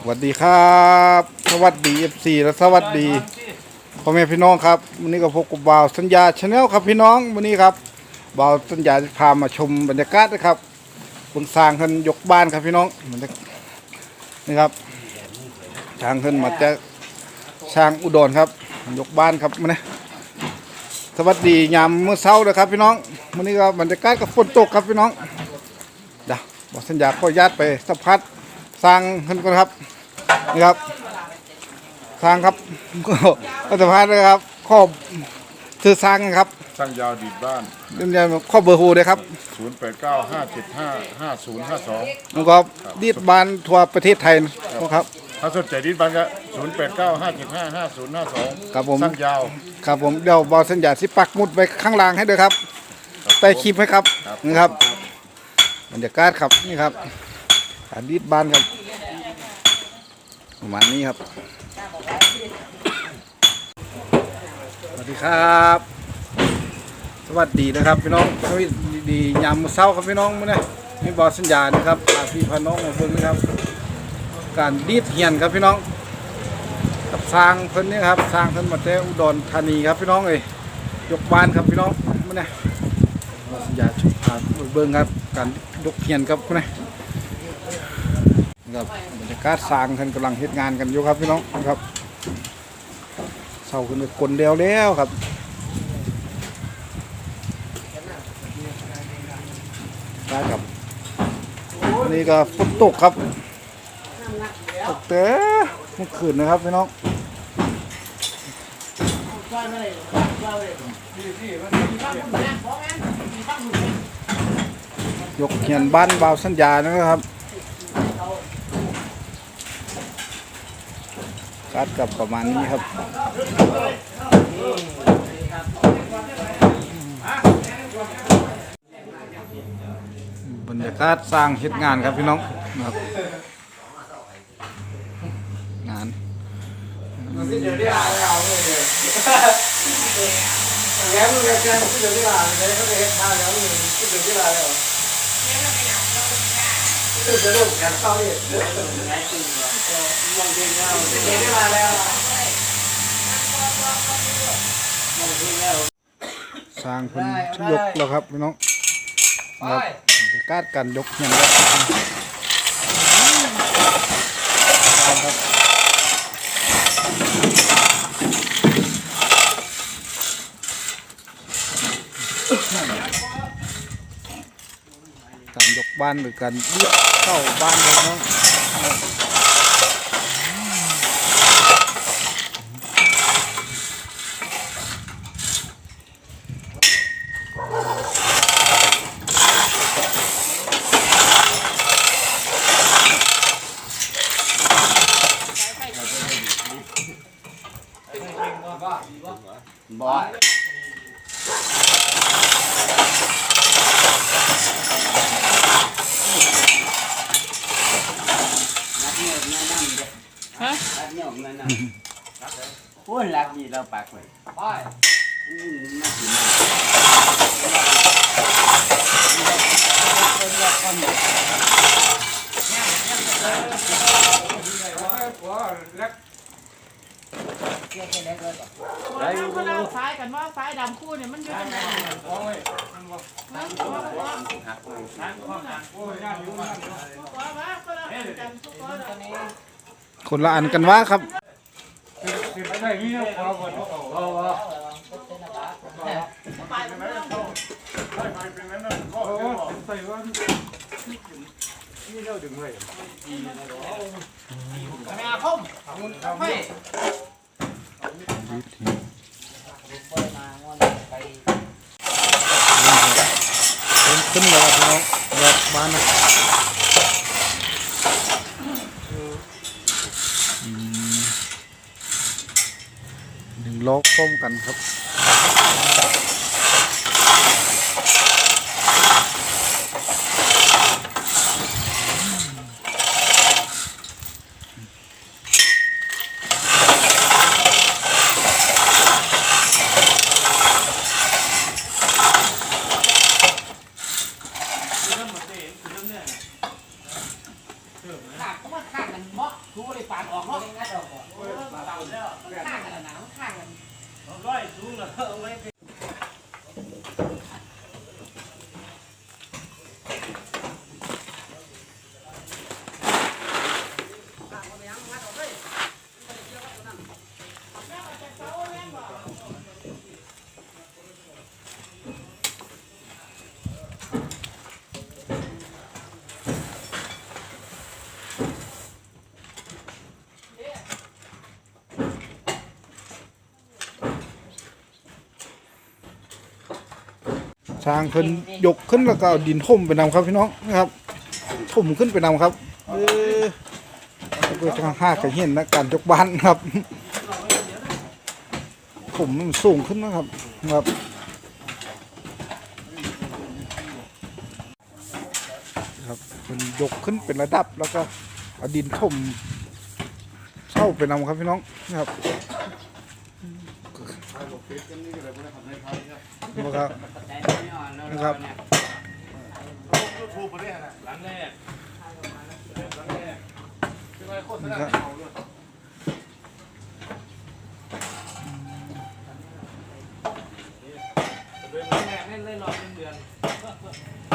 สวัสดีครับ สวัสดีเอฟซีและสวัสดีพ่อแม่พี่น้องครับวันนี้ก็พบกับบ่าวสัญญาชาแนลครับพี่น้องวันนี้ครับบ่าวสัญญาจะพามาชมบรรยากาศนะครับบนสร้างขึ้นยกบ้านครับพี่น้องบรรยากาศนี่ครับทางขึ้นมาจะช่างอุดรครับ ยกบ้านครับมาเนี่ยสวัสดียามเมื่อเช้านะครับพี่น้องวันนี้ก็บรรยากาศกับฝนตกครับพี่น้องเดี๋ยวบ่าวสัญญาขออนุญาตไปสัมผัส สร้างขึ้นก่อนครับนี่ครับทางครับก็ก็สะพานเลยครับข้อซื้อสร้างครับช่างยาวดีดบ้านเรียนข้อเบอร์โฮเลยครับ0 8 9 5 7 5 5 0 5 2แล้วก็ดีดบานทั่วประเทศไทยนะครับถ้าสนใจดีดบ้านก็0 8 9 5 7 5 5 0 5 2ครับผมช่างยาวครับผมเดี๋ยวบอลสัญญาสิปักหมุดไว้ข้างล่างให้ด้วยครับใต้คลิปให้ครับนี่ครับบรรยากาศครับนี่ครับ การดีดบานครับประมาณนี้ครับ สวัสดีครับ สวัสดีนะครับพี่น้องสวัสดียามมื้อเช้าครับพี่น้องมื้อนี้มีบอสัญญานะครับพาพี่พาน้องมาเบิ่งนะครับ การดีดเหียนครับพี่น้อง กับสร้างเพิ่นนี่ครับสร้างเพิ่นมาแต่อุดรธานีครับพี่น้องเอ้ยยกบ้านครับพี่น้องมื้อนี้บอสัญญาชุดพาเบิ่งครับ การยกเหียนครับมื้อนี้ ครับบรรยากาศสร้างเพิ่นกำลังเฮ็ดงานกันอยู่ครับพี่น้องครับเสาขึ้นไปกลเดียวแล้วครับได้ครับอันนี้ก็ฝนตกครับตกแต่เมื่อคืนนะครับพี่น้องยกเขียนบ้านบาวสัญญานะครับ การดกับประมาณนี้ครับบรรยากาศสร้างเฮ็ดงานครับพี่น้องนะครับงานสร้างคนยกแล้ว ครับพี่น้องครับบรรยากาศการยกเฮียนครับครับการยกบ้านหรือการเลี้ยเข้าบ้านครับพี่น้อง พูดรักดีเราปากไว้ได้เราก็เล่าสายกันว่าสายดำคู่เนี่ยมันอยู่ตรงไหนนะบอกว่า ว่าก็เรากันทุกคนคนละอันกันว่าครับเป็นขึ้นเลยครับพี่น้องรอบบ้านนะอืมหนึ่ง ล้อพร้อมกันครับ ขาดก็มาขาดกันเมาะ ทูเลยปาดออกเนาะงัดออกก่อนข้างกันนะข้างกัน ร้อยสูงเลยเอาไว้ ช้างเพิ่นยกขึ้นแล้วก็เอาดินถมไปนำครับพี่น้องนะครับถมขึ้นไปนำครับเออเพื่อทางห้าก็เห็นนะการยกบ้านครับถมมันสูงขึ้นนะครับครับครับเพิ่นยกขึ้นเป็นระดับแล้วก็เอาดินถมเช่าไปนำครับพี่น้องนะครับ นะครับใจไม่อ่อนแล้วนะครับทูบประเดี๋ยวนะหลังแรก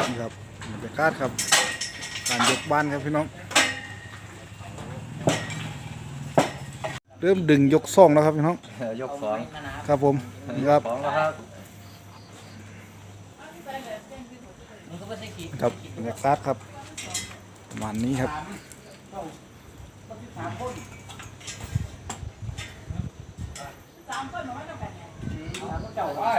นี่ครับบรรยากาศครับ การยกบ้านครับพี่น้อง เริ่มดึงยกซ่องแล้วครับพี่น้องยกสองครับผมนี่ครับสองแล้วครับมันก็ไม่ใช่ขีดครับบรรยากาศครับประมาณนี้ครับสามคนมาไว้ต้องกันเนี่ยเจ้าว่า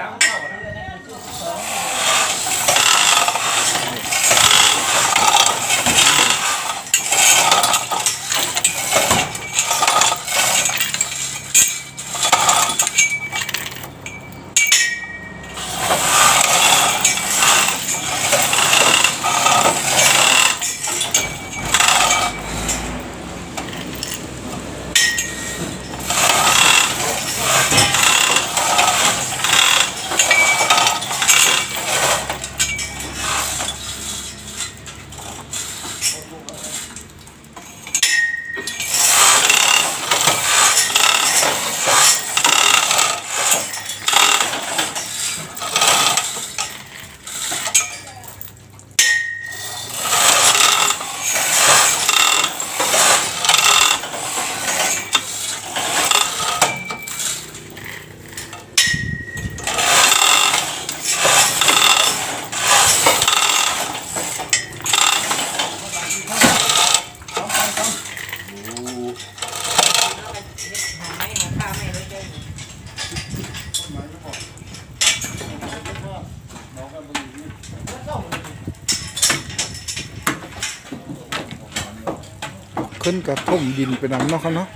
ขึ้นกับถมดินไปนำเนาะครับเนาะ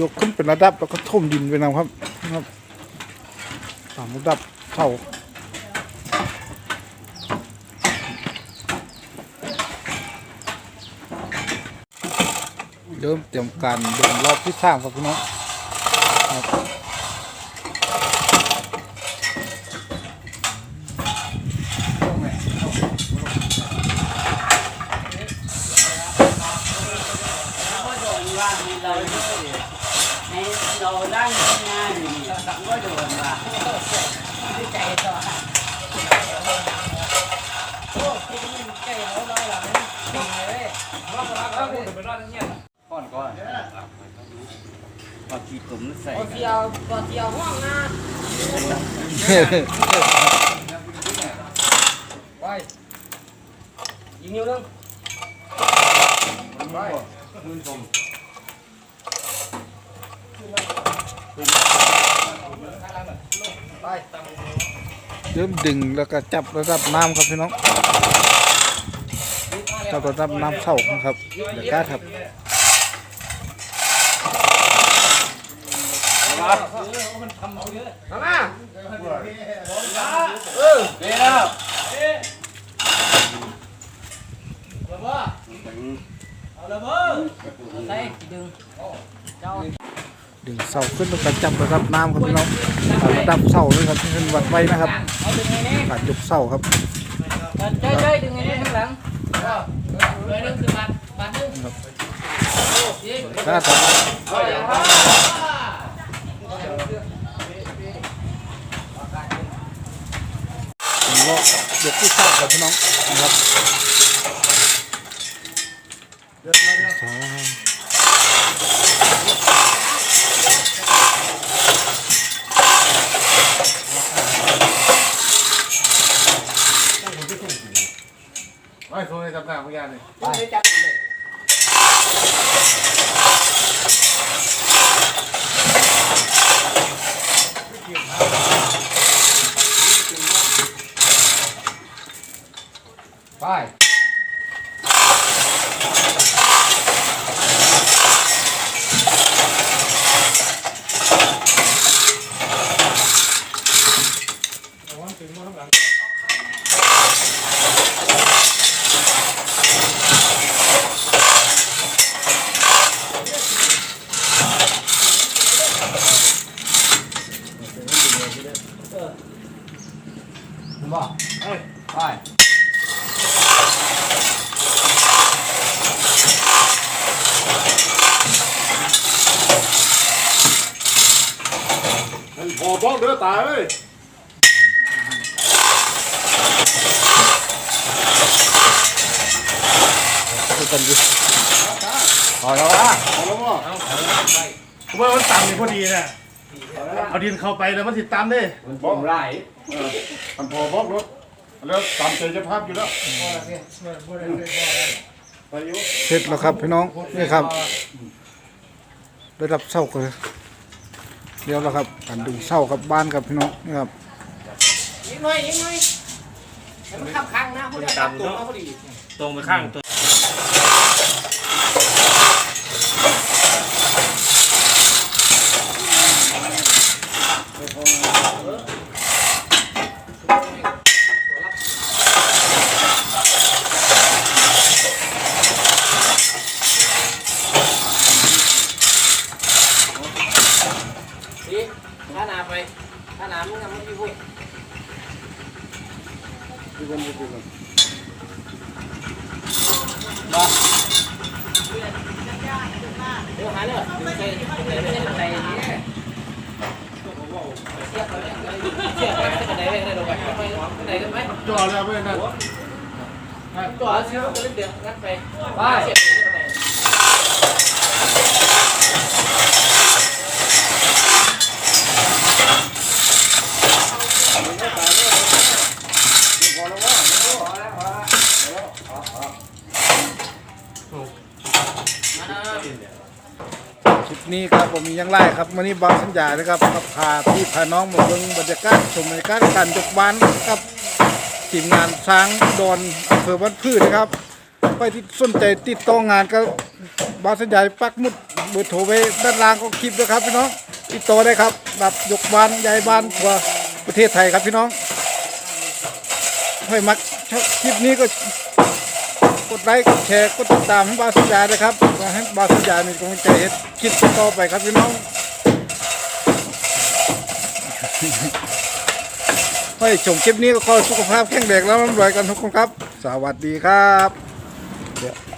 ยกขึ้นเป็นระดับแล้วก็ถมดินไปนำครับครับตามระดับเท่าเริ่มเตรียมการเดินรอบที่สร้างครับพี่น้องครับ ก็โดนว่ามีเราให้เราได้งานอยู่ก็โดนว่าใจต่อโอ้ที่นี่ใจเขาเราหลังจริงเลยก่อนก่อน เอาขี้ตุ่มใส่ก็เที่ยวก็เที่ยวห้องนะไปยิงนิ้วนึงไปมือชมเริ่มดึงแล้วก็จับระดับน้ำครับพี่น้องจับระดับน้ำเท่านะครับเดี๋ยวก้าครับ เดี๋ยวใส่ดึงเจ้าดึงเสาขึ้นแล้วก็จับระดับน้ำครับพี่น้องระดับเสาเลยครับขึ้นวัดไว้นะครับเอาดึงไงนี่การยกเสาครับเจ้ยเจ้ยดึงไงนี่ข้างหลังเลยดึงสิบบาบาทนึงถ้าทำ ผมก็ยกที่สร้างกับพี่น้องนะครับสามไม่โทรในตำแหน่งพยานเลย ไป บอกไป มันพอบอกเด้อตายเอ้ยดูกันดิพอแล้ววะพอแล้วว่าผมว่ามันต่ำนี่พอดีนะเอาดินเข้าไปแล้วมันติดตามได้มันผมไล่เออมันพอบอกรถแล้วตามใจจะภาพอยู่แล้วเสร็จแล้วครับพี่น้องนี่ครับได้รับเศร้ากัน เดี๋ยวแล้วครับการดึงเศร้ากับบ้านครับพี่น้องนี่ครับยิงหน่อยยิงหน่อยให้มันข้ามค้างนะผู้ใดจับตัวมาพอดีตรงไปข้างตัว ดีถ้านาไปถ้านามึงทำให้พี่พูดเดี๋ยวหาเนี่ยใส่ใส่ไม่ใช่ใส่อย่างนี้เสียบเขาเนี่ยเสียบไปไหนไปไหนลงไปไหนกันไหม จ่อแล้วเว้ยนั่นตัวเสียบก็เล่นเดือดงั้นไปไปเสียบไปไหน คลิป นี้ครับผมมียังไล่ครับวันนี้บางสัญญานะครับกับพาพี่พาน้องมาเบิ่งบรรยากาศชมบรรยากาศการยกบ้านครับทีมงานช้างดอนอำเภอบ้านพืชนะครับไปที่สนใจติดต่องานก็บางสัญญาปักมุดเบอร์โทรไว้ด้านล่างของคลิปด้วยครับพี่น้องติดต่อได้ครับแบบยกบ้านย้ายบ้านทั่วประเทศไทยครับพี่น้องให้มักคลิปนี้ก็ กดไลค์กดแชร์กดติดตามให้บาสัญญานะครับให้บาสัญญามีกำลังใจเฮ็ดคลิปต่อไปครับพี่น้องให้ชมคลิปนี้ก็ขอสุขภาพแข็งแรงแล้วร่ำรวยกันทุกคนครับ สวัสดีครับ